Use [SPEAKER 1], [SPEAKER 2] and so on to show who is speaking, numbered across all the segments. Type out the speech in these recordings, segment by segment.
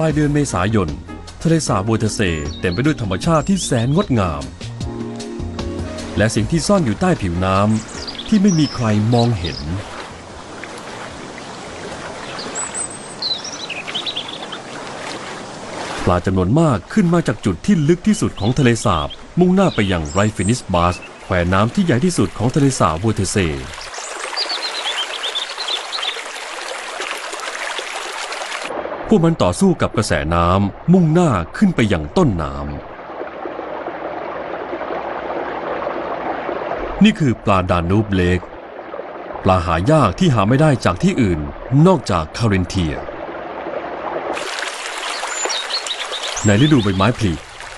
[SPEAKER 1] ปลายเดือนเมษายน ทะเลสาบบัวเทเซเต็มไปด้วยธรรมชาติที่แสนงดงาม และสิ่งที่ซ่อนอยู่ใต้ผิวน้ำที่ไม่มีใครมองเห็น ปลาจำนวนมากขึ้นมาจากจุดที่ลึกที่สุดของทะเลสาบ มุ่งหน้าไปยังไรฟินิสบาสแควน้ำที่ใหญ่ที่สุดของทะเลสาบบัวเทเซ พวกมันต่อสู้กับกระแสน้ำมุ่งหน้าขึ้นไปยังต้นน้ำนี่คือปลาดานูบเลกปลาหายากที่หาไม่ได้จากที่อื่นนอกจากคารินเทีย ในฤดูใบไม้ผลิ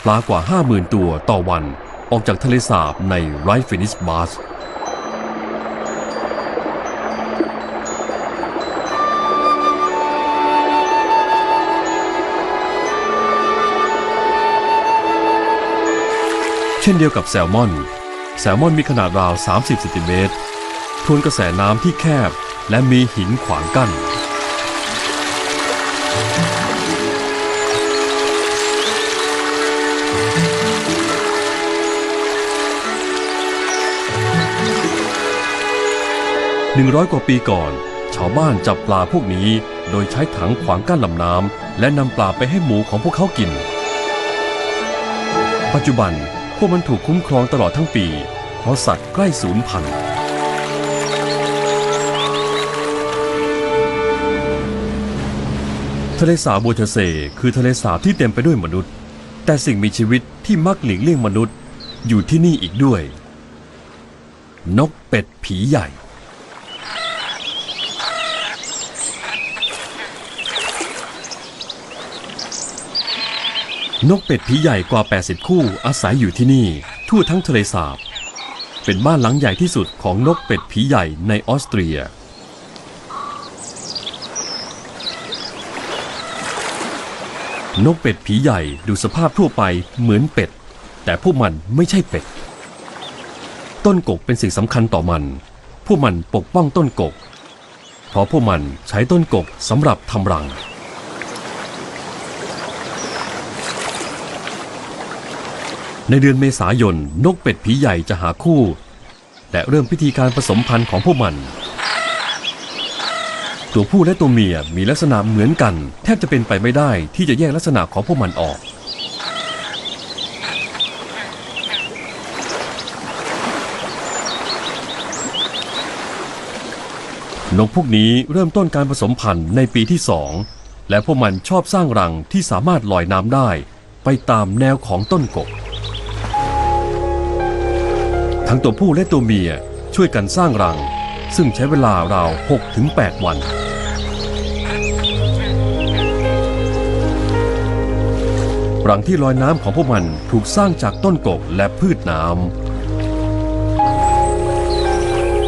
[SPEAKER 1] ปลากว่า 50,000 ตัวต่อวันออกจากทะเลสาบในไรฟินิสบาส ช่นเดียวกับแซลมอน แซลมอนมีขนาดราว 30ซนติเมตรทวนกระแสน้ำที่แคบและมีหินขวางกั้นหนึ่งร้อยกว่าปีก่อน ชาวบ้านจับปลาพวกนี้ โดยใช้ถังขวางกั้นลำน้ำและนำปลาไปให้หมูของพวกเขากิน ปัจจุบัน พวกมันถูกคุ้มครองตลอดทั้งปี เพราะสัตว์ใกล้สูญพันธุ์ทะเลสาบโบเทเซคือทะเลสาบที่เต็มไปด้วยมนุษย์ แต่สิ่งมีชีวิตที่มักหลีกเลี่ยงมนุษย์ อยู่ที่นี่อีกด้วย นกเป็ดผีใหญ่ นกเป็ดผีใหญ่กว่า 80 คู่อาศัยอยู่ที่นี่ ทั่วทั้งทะเลสาบ เป็นบ้านหลังใหญ่ที่สุดของนกเป็ดผีใหญ่ในออสเตรีย นกเป็ดผีใหญ่ดูสภาพทั่วไปเหมือนเป็ด แต่พวกมันไม่ใช่เป็ด ต้นกกเป็นสิ่งสำคัญต่อมัน พวกมันปกป้องต้นกก เพราะพวกมันใช้ต้นกกสำหรับทำรัง ในเดือนเมษายนนกเป็ดผีใหญ่จะหาคู่ และเริ่มพิธีการผสมพันธุ์ของพวกมัน ตัวผู้และตัวเมียมีลักษณะเหมือนกัน แทบจะเป็นไปไม่ได้ที่จะแยกลักษณะของพวกมันออก นกพวกนี้เริ่มต้นการผสมพันธุ์ในปีที่สองและพวกมันชอบสร้างรังที่สามารถลอยน้ำได้ ไปตามแนวของต้นกก ทั้งตัวผู้และตัวเมียช่วยกันสร้างรัง ซึ่งใช้เวลาราว 6-8 วัน รังที่ลอยน้ำของพวกมันถูกสร้างจากต้นกกและพืชน้ำ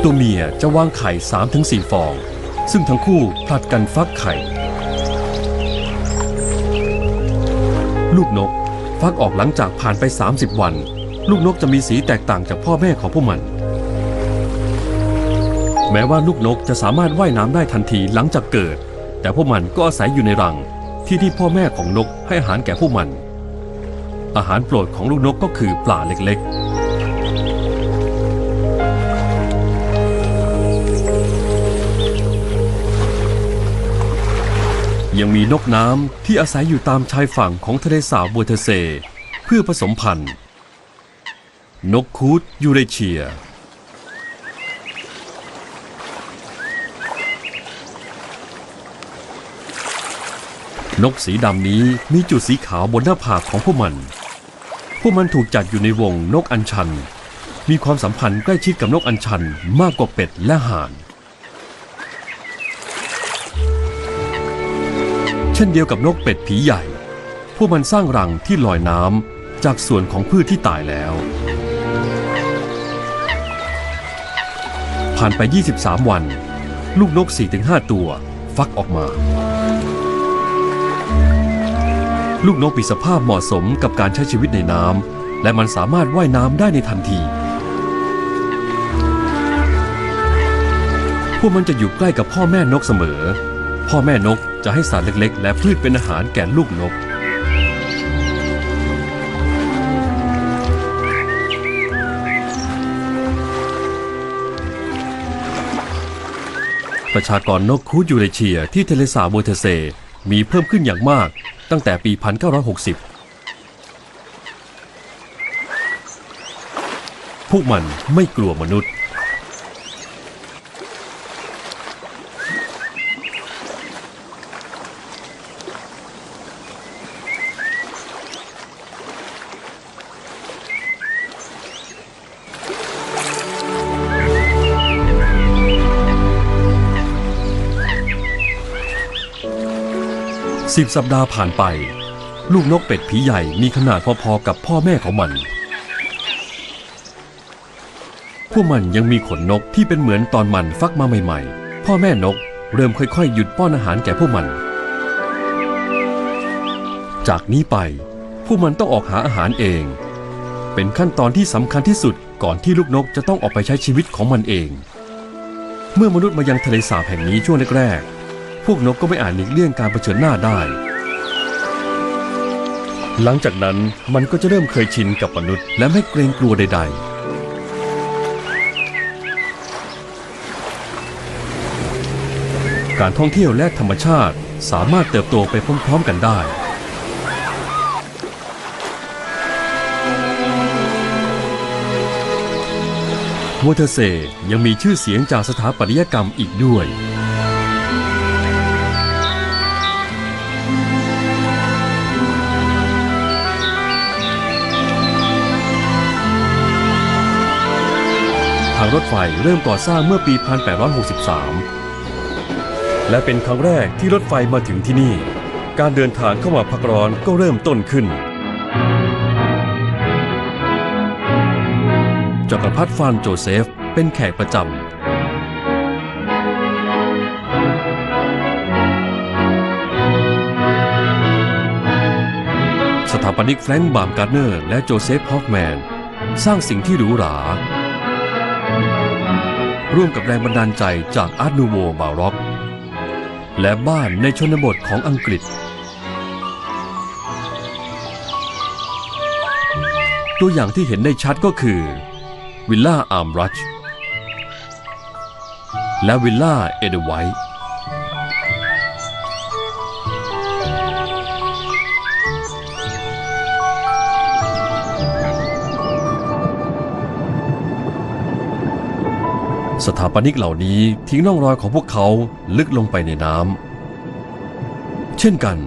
[SPEAKER 1] ตัวเมียจะวางไข่ 3-4 ฟอง ซึ่งทั้งคู่ผลัดกันฟักไข่ ลูกนกฟักออกหลังจากผ่านไป 30 วัน ลูกนกจะมีสีแตกต่างจากพ่อแม่ของพวกมัน แม้ว่าลูกนกจะสามารถว่ายน้ำได้ทันทีหลังจากเกิด แต่พวกมันก็อาศัยอยู่ในรัง ที่ที่พ่อแม่ของนกให้อาหารแก่พวกมัน อาหารโปรดของลูกนกก็คือปลาเล็กๆยังมีนกน้ำที่อาศัยอยู่ตามชายฝั่งของทะเลสาบบัวเทเซ เพื่อผสมพันธุ์ นกคูดยูเรเชีย นกสีดำนี้มีจุดสีขาวบนหน้าผากของพวกมัน พวกมันถูกจัดอยู่ในวงนกอัญชัน มีความสัมพันธ์ใกล้ชิดกับนกอัญชันมากกว่าเป็ดและห่าน เช่นเดียวกับนกเป็ดผีใหญ่ พวกมันสร้างรังที่ลอยน้ำจากส่วนของพืชที่ตายแล้ว ผ่านไป 23 วัน ลูกนก 4-5 ตัว ฟักออกมา ลูกนกมีสภาพเหมาะสมกับการใช้ชีวิตในน้ำและมันสามารถว่ายน้ำได้ในทันที พวกมันจะอยู่ใกล้กับพ่อแม่นกเสมอ พ่อแม่นกจะให้สัตว์เล็กๆ และพืชเป็นอาหารแก่ลูกนก ประชากรนกคูดยูเรเชียที่เทเลสาโบเทเซ มีเพิ่มขึ้นอย่างมากตั้งแต่ปี 1960 พวกมันไม่กลัวมนุษย์ สิบสัปดาห์ผ่านไป ลูกนกเป็ดผีใหญ่มีขนาดพอๆกับพ่อแม่ของมัน พวกมันยังมีขนนกที่เป็นเหมือนตอนมันฟักมาใหม่ๆ พ่อแม่นกเริ่มค่อยๆ หยุดป้อนอาหารแก่พวกมัน จากนี้ไป พวกมันต้องออกหาอาหารเอง เป็นขั้นตอนที่สำคัญที่สุดก่อนที่ลูกนกจะต้องออกไปใช้ชีวิตของมันเอง เมื่อมนุษย์มายังทะเลสาบแห่งนี้ช่วงแรกๆ วกนกก็ไม่อาจหลีกเลี่ยงการเผชิญหน้าได้ หลังจากนั้นมันก็จะเริ่มเคยชินกับมนุษย์ และไม่เกรงกลัวใด ๆการท่องเที่ยวและธรรมชาติสามารถเติบโตไปพร้อมๆกันได้ วอเทเซยังมีชื่อเสียงจากสถาปัตยกรรมอีกด้วยางรถไฟเริ่มก่อสร้างเมื่อปี 1863 และเป็นครั้งแรกที่รถไฟมาถึงที่นี่ การเดินทางเข้ามาพักร้อนก็เริ่มต้นขึ้น จักรพรรดิฟานโจเซฟเป็นแขกประจำสถาปนิกแฟรงค์บามการ์เนอร์และโจเซฟฮอฟแมน สร้างสิ่งที่หรูหรา ร่วมกับแรงบันดาลใจจากอาร์ตนูโวบาร็อก และบ้านในชนบทของอังกฤษ ตัวอย่างที่เห็นได้ชัดก็คือวิลล่าอาร์มรัชและวิลล่าเอเดไวท์ สถาปนิกเหล่านี้ทิ้งร่องรอยของพวกเขาลึกลงไปในน้ำเช่นกัน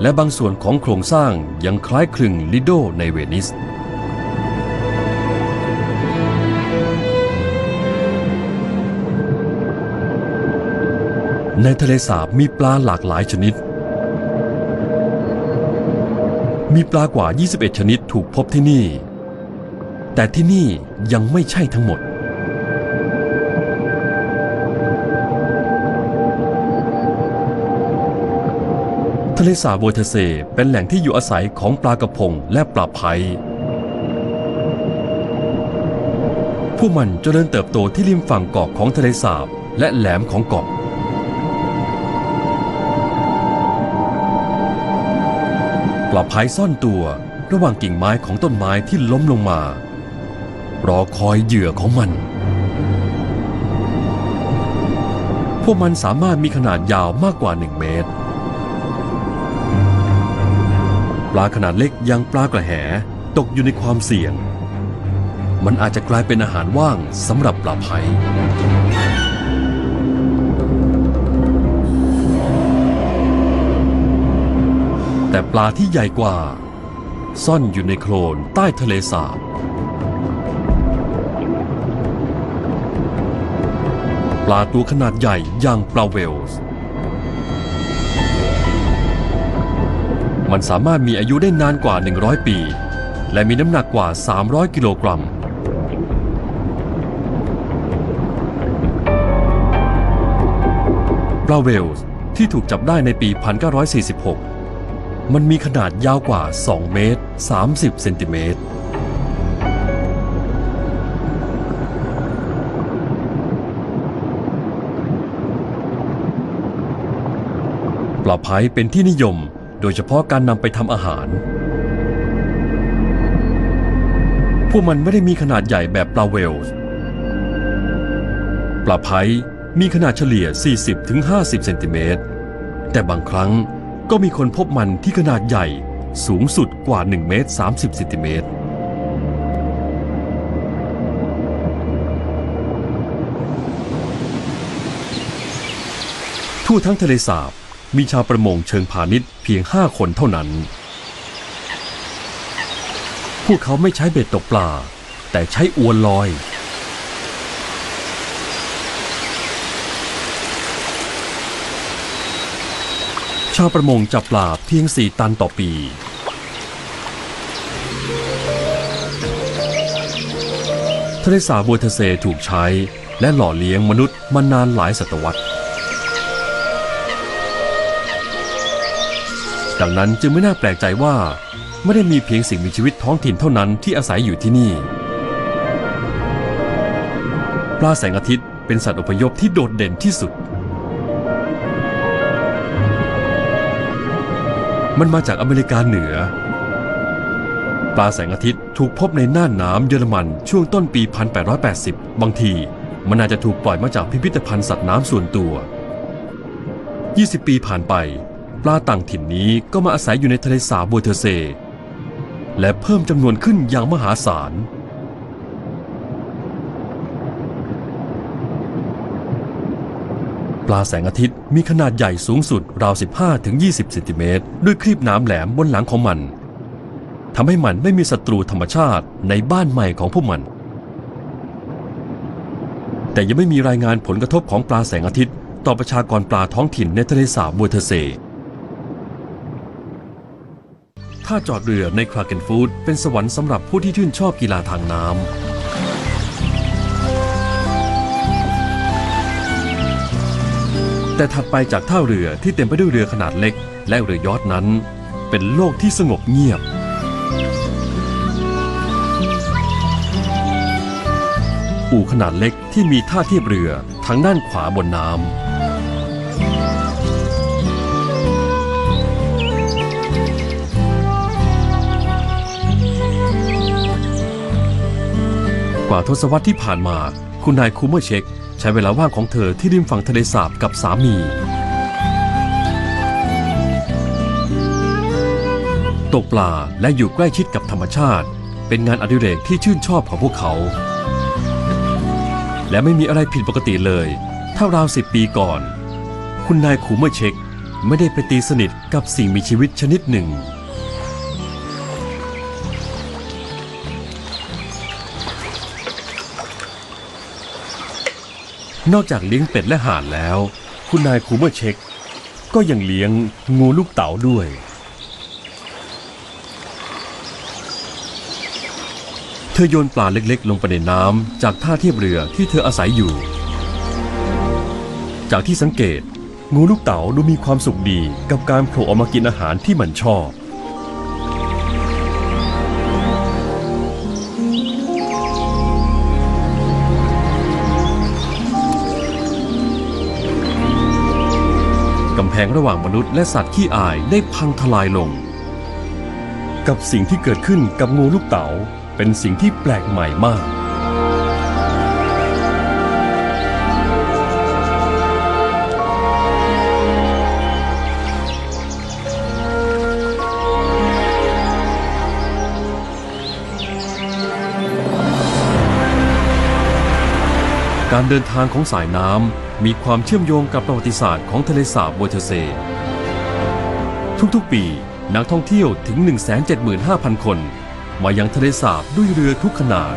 [SPEAKER 1] และบางส่วนของโครงสร้างยังคล้ายคลึงลิโดในเวนิสในทะเลสาบมีปลาหลากหลายชนิด มีปลากว่า 21 ชนิดถูกพบที่นี่ แต่ที่นี่ยังไม่ใช่ทั้งหมด ทะเลสาบโวเทเซเป็นแหล่งที่อยู่อาศัยของปลากระพงและปลาไพพวกมันเจริญเติบโตที่ริมฝั่งเกาะของทะเลสาบและแหลมของเกาะปลาไพซ่อนตัวระหว่างกิ่งไม้ของต้นไม้ที่ล้มลงมา รอคอยเหยื่อของมัน พวกมันสามารถมีขนาดยาวมากกว่า 1 เมตร ลาขนาดเล็กอยังปลากระแหตกอยู่ในความเสี่ยง มันอาจจะกลายเป็นอาหารว่างสำหรับปลาไพแต่ปลาที่ใหญ่กว่า ซ่อนอยู่ในโคลนใต้ทะเลสาบปลาตัวขนาดใหญ่อย่างปลาเวลส์ มันสามารถมีอายุได้นานกว่า 100 ปี และมีน้ำหนักกว่า 300 กิโลกรัม ปลาเวลส์ที่ถูกจับได้ในปี 1946 มันมีขนาดยาวกว่า 2 เมตร 30 เซนติเมตร ปลาไพเป็นที่นิยม โดยเฉพาะการนำไปทำอาหาร พวกมันไม่ได้มีขนาดใหญ่แบบปลาเวลส์ปลาไพมีขนาดเฉลี่ย 40-50 เซนติเมตร แต่บางครั้งก็มีคนพบมันที่ขนาดใหญ่สูงสุดกว่า 1 เมตร 30 เซนติเมตร ทั่วทั้งทะเลสาบมีชาวประมงเชิงพาณิชย์ พียง5คนเท่านั้น พวกเขาไม่ใช้เบ็ดตกปลา แต่ใช้อวนลอย ชาวประมงจับปลาเพียง4ตันต่อปีทะเลสาบบัวเทเซถูกใช้และหล่อเลี้ยงมนุษย์มานานหลายศตวรรษ ดังนั้นจึงไม่น่าแปลกใจว่า ไม่ได้มีเพียงสิ่งมีชีวิตท้องถิ่นเท่านั้นที่อาศัยอยู่ที่นี่ ปลาแสงอาทิตย์เป็นสัตว์อพยพที่โดดเด่นที่สุด มันมาจากอเมริกาเหนือ ปลาแสงอาทิตย์ถูกพบในน่านน้ำเยอรมันช่วงต้นปี 1880 บางทีมันอาจจะถูกปล่อยมาจากพิพิธภัณฑ์สัตว์น้ำส่วนตัว 20 ปีผ่านไป ปลาต่างถิ่นนี้ก็มาอาศัยอยู่ในทะเลสาบบัวเทเซ และเพิ่มจำนวนขึ้นอย่างมหาศาลปลาแสงอาทิตย์มีขนาดใหญ่สูงสุดราว 15-20 เซนติเมตรด้วยครีบหน้ำแหลมบนหลังของมันทำให้มันไม่มีศัตรูธรรมชาติในบ้านใหม่ของพวกมัน แต่ยังไม่มีรายงานผลกระทบของปลาแสงอาทิตย์ ต่อประชากรปลาท้องถิ่นในทะเลสาบบัวเทเซ ท่าจอดเรือในคราเกนฟูดเป็นสวรรค์สำหรับผู้ที่ชื่นชอบกีฬาทางน้ำแต่ถัดไปจากท่าเรือที่เต็มไปด้วยเรือขนาดเล็ก และเรือยอทนั้น เป็นโลกที่สงบเงียบ อู่ขนาดเล็กที่มีท่าเทียบเรือทางด้านขวาบนน้ำ กว่าทศวรรษที่ผ่านมา คุณนายคูเมอร์เช็ค ใช้เวลาว่างของเธอที่ริมฝั่งทะเลสาบกับสามี ตกปลาและอยู่ใกล้ชิดกับธรรมชาติ เป็นงานอดิเรกที่ชื่นชอบของพวกเขา และไม่มีอะไรผิดปกติเลย ถ้าราวสิบปีก่อน คุณนายคูเมอร์เช็ค ไม่ได้ไปตีสนิทกับสิ่งมีชีวิตชนิดหนึ่ง นอกจากเลี้ยงเป็ดและห่านแล้ว คุณนายคูเมอร์เช็ค ก็ยังเลี้ยงงูลูกเต๋าด้วย เธอโยนปลาเล็กๆ ลงไปในน้ำจากท่าเทียบเรือที่เธออาศัยอยู่ จากที่สังเกต งูลูกเต๋าดูมีความสุขดีกับการโผล่ออกมากินอาหารที่มันชอบ งระหว่างมนุษย์และสัตว์ขี้อายได้พังทลายลง กับสิ่งที่เกิดขึ้นกับงูลูกเต๋าเป็นสิ่งที่แปลกใหม่มากการเดินทางของสายน้ำ มีความเชื่อมโยงกับประวัติศาสตร์ของทะเลสาบโบเทเซ ทุกๆ ปีนักท่องเที่ยวถึง 175,000 คน มายังทะเลสาบด้วยเรือทุกขนาด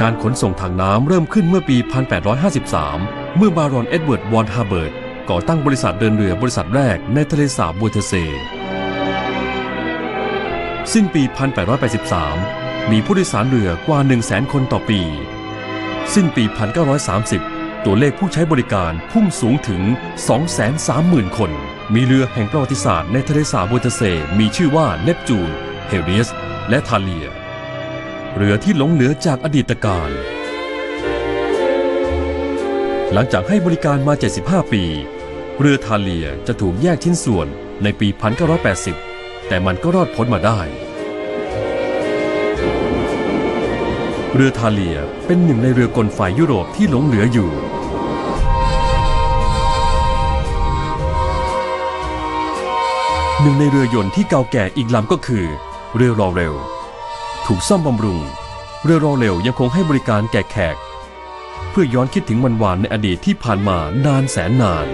[SPEAKER 1] การขนส่งทางน้ำเริ่มขึ้นเมื่อปี 1853 เมื่อบารอนเอ็ดเวิร์ดวอนฮาร์เบิร์ตก่อตั้งบริษัทเดินเรือบริษัทแรกในทะเลสาบบัวเทเซ สิ้นปี 1883 มีผู้โดยสารเรือกว่า 100,000 คนต่อปี สิ้นปี 1930 ตัวเลขผู้ใช้บริการพุ่งสูงถึง 230,000 คน มีเรือแห่งประวัติศาสตร์ในทะเลสาบโบเตเซ มีชื่อว่าเนปจูน เฮเรียส และทาเลีย เรือที่หลงเหลือจากอดีตการ หลังจากให้บริการมา 75 ปี เรือทาเลียจะถูกแยกชิ้นส่วนในปี 1980 แต่มันก็รอดพ้นมาได้ เรือทาเลียเป็นหนึ่งในเรือกลไฟยุโรปที่หลงเหลืออยู่ หนึ่งในเรือยนต์ที่เก่าแก่อีกลำก็คือ เรือรอเรลถูกซ่อมบำรุง เรือรอเรลยังคงให้บริการแก่แขก เพื่อย้อนคิดถึงวันวานในอดีตที่ผ่านมานานแสนนาน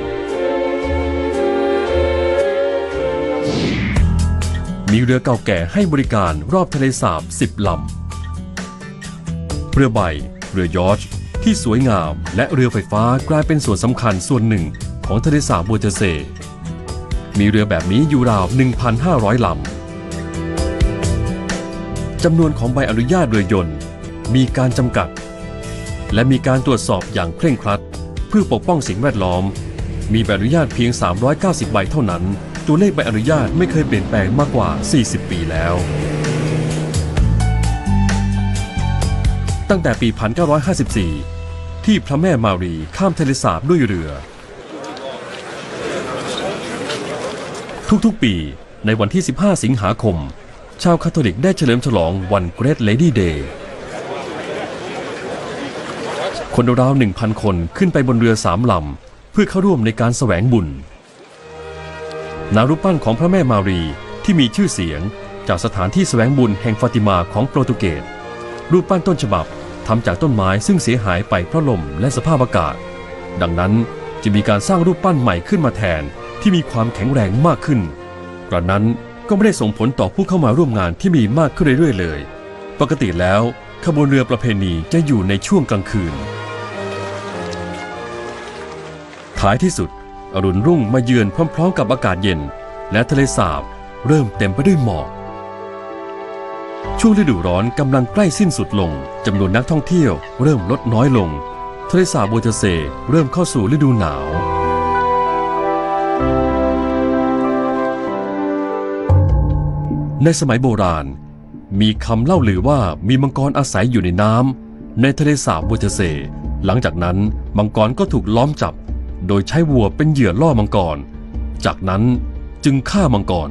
[SPEAKER 1] มีเรือเก่าแก่ให้บริการรอบทะเลสาบ10ลำ เรือใบ เรือยอชที่สวยงามและเรือไฟฟ้ากลายเป็นส่วนสำคัญส่วนหนึ่งของทะเลสาบโบเจเซ มีเรือแบบนี้อยู่ราว 1,500 ลำ จำนวนของใบอนุญาตเรือยนต์มีการจำกัด และมีการตรวจสอบอย่างเคร่งครัด เพื่อปกป้องสิ่งแวดล้อม มีใบอนุญาตเพียง 390 ใบเท่านั้น ตัวเลขใบอนุญาตไม่เคยเปลี่ยนแปลงมากกว่า 40 ปีแล้ว ตั้งแต่ปี 1954 ที่พระแม่มารีข้ามทะเลสาบด้วยเรือ ทุกๆปีในวันที่ 15 สิงหาคม ชาวคาทอลิกได้เฉลิมฉลองวัน Great Lady Day คนราวๆ1,000คนขึ้นไปบนเรือสามลำ เพื่อเข้าร่วมในการแสวงบุญ นารูปปั้นของพระแม่มารีที่มีชื่อเสียงจากสถานที่แสวงบุญแห่งฟาติมาของโปรตุเกส รูปปั้นต้นฉบับทำจากต้นไม้ซึ่งเสียหายไปเพราะลมและสภาพอากาศ ดังนั้นจะมีการสร้างรูปปั้นใหม่ขึ้นมาแทนที่มีความแข็งแรงมากขึ้นกระนั้นก็ไม่ได้ส่งผลต่อผู้เข้ามาร่วมงานที่มีมากขึ้นเรื่อยๆเลย ปกติแล้วขบวนเรือประเพณีจะอยู่ในช่วงกลางคืน ท้ายที่สุด อรุณรุ่งมาเยือนพร้อมๆกับอากาศเย็น และทะเลสาบเริ่มเต็มไปด้วยหมอก ช่วงฤดูร้อนกำลังใกล้สิ้นสุดลงจำนวนนักท่องเที่ยวเริ่มลดน้อยลง ทะเลสาบโบเทเซเริ่มเข้าสู่ฤดูหนาวในสมัยโบราณ มีคำเล่าลือว่ามีมังกรอาศัยอยู่ในน้ำในทะเลสาบโบเทเซ หลังจากนั้นมังกรก็ถูกล้อมจับ โดยใช้วัวเป็นเหยื่อล่อมังกร จากนั้นจึงฆ่ามังกร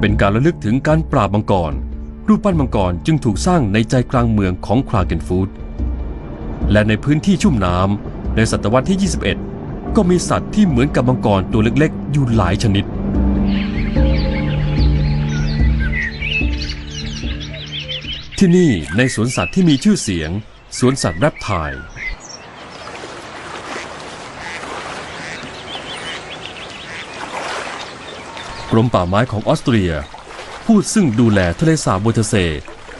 [SPEAKER 1] เป็นการระลึกถึงการปราบมังกร รูปปั้นมังกรจึงถูกสร้างในใจกลางเมืองของคราเกนฟูดและในพื้นที่ชุ่มน้ำในศตวรรษที่ 21 ก็มีสัตว์ที่เหมือนกับมังกรตัวเล็กๆ อยู่หลายชนิดที่นี่ในสวนสัตว์ที่มีชื่อเสียง สวนสัตว์แรปไทล์ กรมป่าไม้ของออสเตรีย ผู้ซึ่งดูแลทะเลสาบโบเทเซ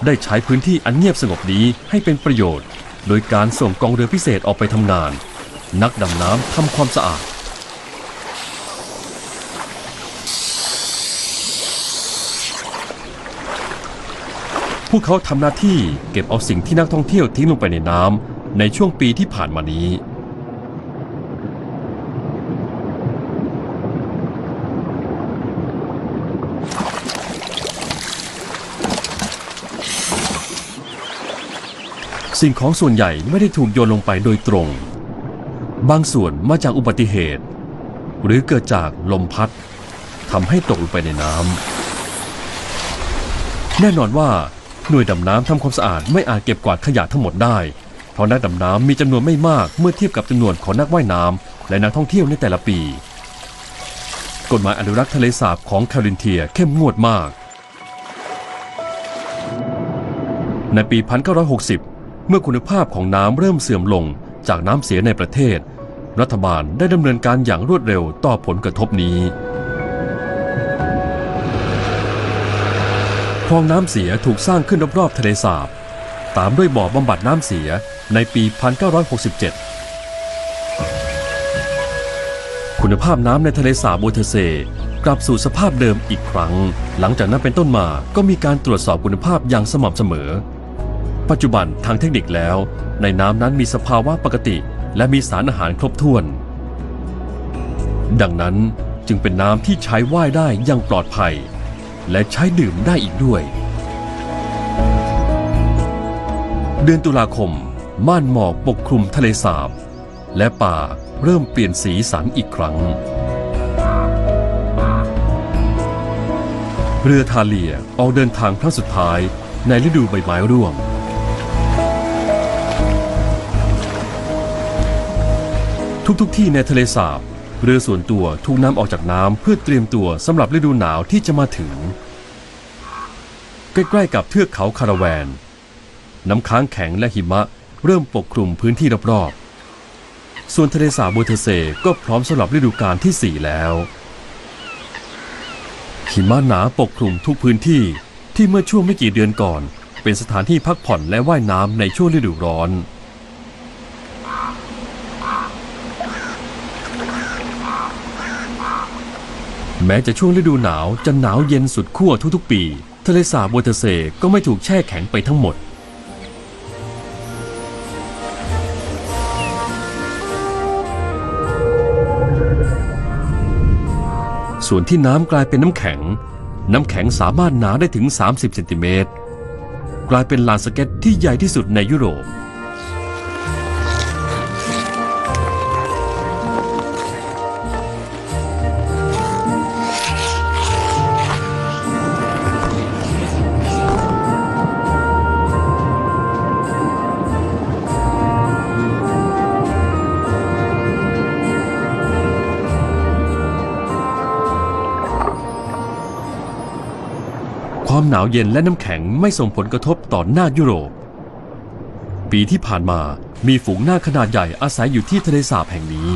[SPEAKER 1] ได้ใช้พื้นที่อันเงียบสงบนี้ให้เป็นประโยชน์ โดยการส่งกองเรือพิเศษออกไปทำงาน นักดำน้ำทำความสะอาด พวกเขาทำหน้าที่เก็บเอาสิ่งที่นักท่องเที่ยวทิ้งลงไปในน้ำในช่วงปีที่ผ่านมานี้ สิ่งของส่วนใหญ่ไม่ได้ถูกโยนลงไปโดยตรง บางส่วนมาจากอุบัติเหตุ หรือเกิดจากลมพัดทำให้ตกลงไปในน้ำแน่นอนว่าหน่วยดำน้ำทำความสะอาดไม่อาจเก็บกวาดขยะทั้งหมดได้ เพราะนักดำน้ำมีจำนวนไม่มากเมื่อเทียบกับจำนวนของนักว่ายน้ำและนักท่องเที่ยวในแต่ละปี กฎหมายอนุรักษ์ทะเลสาบของแคลินเทียเข้มงวดมาก ในปี 1960 เมื่อคุณภาพของน้ำเริ่มเสื่อมลงจากน้ำเสียในประเทศ รัฐบาลได้ดำเนินการอย่างรวดเร็วต่อผลกระทบนี้คลองน้ำเสียถูกสร้างขึ้นรอบๆทะเลสาบ ตามด้วยบ่อบำบัดน้ำเสียในปี 1967 คุณภาพน้ำในทะเลสาบโบเทเซกลับสู่สภาพเดิมอีกครั้ง หลังจากนั้นเป็นต้นมาก็มีการตรวจสอบคุณภาพอย่างสม่ำเสมอ ปัจจุบันทางเทคนิคแล้ว ในน้ำนั้นมีสภาวะปกติ และมีสารอาหารครบถ้วน ดังนั้นจึงเป็นน้ำที่ใช้ว่ายได้อย่างปลอดภัย และใช้ดื่มได้อีกด้วย เดือนตุลาคม ม่านหมอกปกคลุมทะเลสาบ และป่าเริ่มเปลี่ยนสีสันอีกครั้ง เรือทาเลียออกเดินทางครั้งสุดท้ายในฤดูใบไม้ร่วง ทุกๆทที่ในทะเลสาบ เรือส่วนตัวถูกนำออกจากน้ำเพื่อเตรียมตัวสำหรับฤดูหนาวที่จะมาถึง ใกล้ๆกับเทือกเขาคาราแวน น้ำค้างแข็งและหิมะเริ่มปกคลุมพื้นที่รอบๆ ส่วนทะเลสาบโบเทเซก็พร้อมสำหรับฤดูกาลที่ 4 แล้ว หิมะหนาปกคลุมทุกพื้นที่ที่เมื่อช่วงไม่กี่เดือนก่อน เป็นสถานที่พักผ่อนและว่ายน้ำในช่วงฤดูร้อน แม้จะช่วงฤดูหนาวจะหนาวเย็นสุดขั้วทุกๆปี ทะเลสาบโบเทเซก็ไม่ถูกแช่แข็งไปทั้งหมด ส่วนที่น้ำกลายเป็นน้ำแข็ง น้ำแข็งสามารถหนาได้ถึง 30เซนติเมตรกลายเป็นลานสเก็ตที่ใหญ่ที่สุดในยุโรปามหนาวเย็นและน้ำแข็งไม่ส่งผลกระทบต่อหน้ายุโรป ปีที่ผ่านมามีฝูงหน้าขนาดใหญ่อาศัยอยู่ที่ทะเลสาบแห่งนี้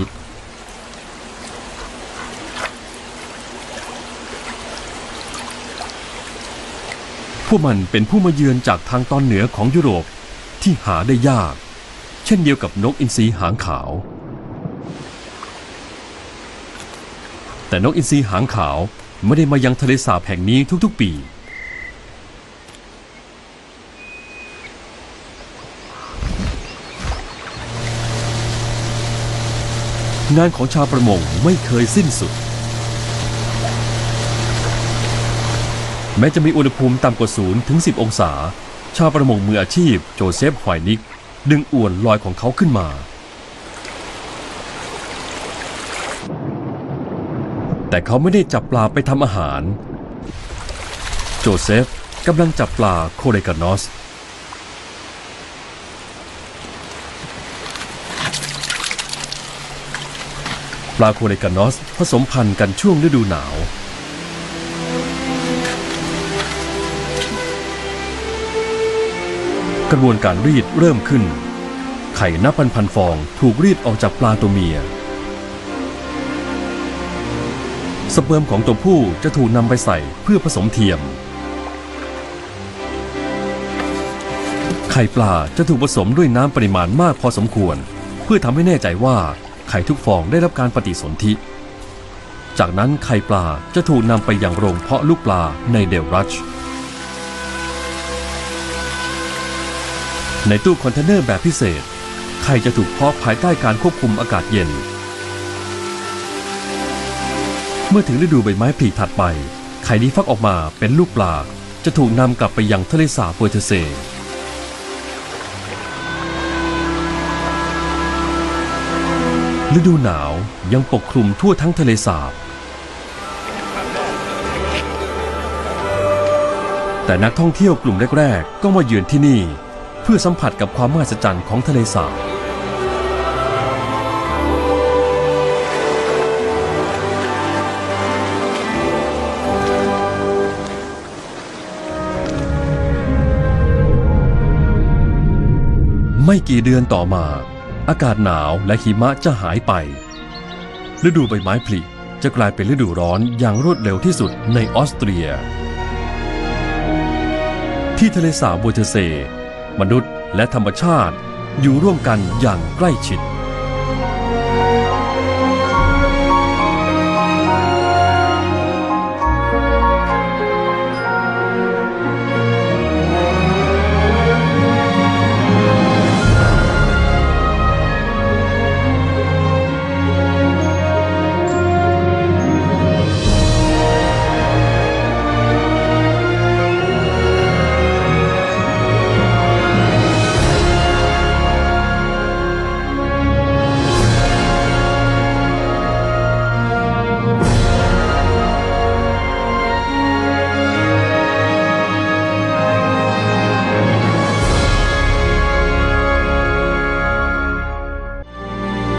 [SPEAKER 1] พวกมันเป็นผู้มาเยือนจากทางตอนเหนือของยุโรปที่หาได้ยาก เช่นเดียวกับนกอินทรีหางขาว แต่นกอินทรีหางขาวไม่ได้มายังทะเลสาบแห่งนี้ทุกๆปี งานของชาวประมงไม่เคยสิ้นสุด แม้จะมีอุณหภูมิต่ำกว่าศูนย์ถึง 10 องศา ชาวประมงมืออาชีพโจเซฟหอยนิก ดึงอวนลอยของเขาขึ้นมา แต่เขาไม่ได้จับปลาไปทำอาหาร โจเซฟกำลังจับปลาโคเรกานอส ปลาโคเรกานอสผสมพันธุ์กันช่วงฤดูหนาว กระบวนการรีดเริ่มขึ้น ไข่นับพันพันฟองถูกรีดออกจากปลาตัวเมีย สเปิร์มของตัวผู้จะถูกนำไปใส่เพื่อผสมเทียม ไข่ปลาจะถูกผสมด้วยน้ำปริมาณมากพอสมควร เพื่อทำให้แน่ใจว่า ไข่ทุกฟองได้รับการปฏิสนธิ จากนั้นไข่ปลาจะถูกนำไปยังโรงเพาะลูกปลาในเดลรัช ในตู้คอนเทนเนอร์แบบพิเศษ ไข่จะถูกเพาะภายใต้การควบคุมอากาศเย็น เมื่อถึงฤดูใบไม้ผลิถัดไป ไข่ที่ฟักออกมาเป็นลูกปลา จะถูกนำกลับไปยังทะเลสาบเปอร์เทเซ ฤดูหนาวยังปกคลุมทั่วทั้งทะเลสาบ แต่นักท่องเที่ยวกลุ่มแรกๆ ก็มาเยือนที่นี่ เพื่อสัมผัสกับความมหัศจรรย์ของทะเลสาบ ไม่กี่เดือนต่อมา อากาศหนาวและหิมะจะหายไป ฤดูใบไม้ผลิจะกลายเป็นฤดูร้อนอย่างรวดเร็วที่สุดในออสเตรีย ที่ทะเลสาบโบเทเซ มนุษย์และธรรมชาติอยู่ร่วมกันอย่างใกล้ชิด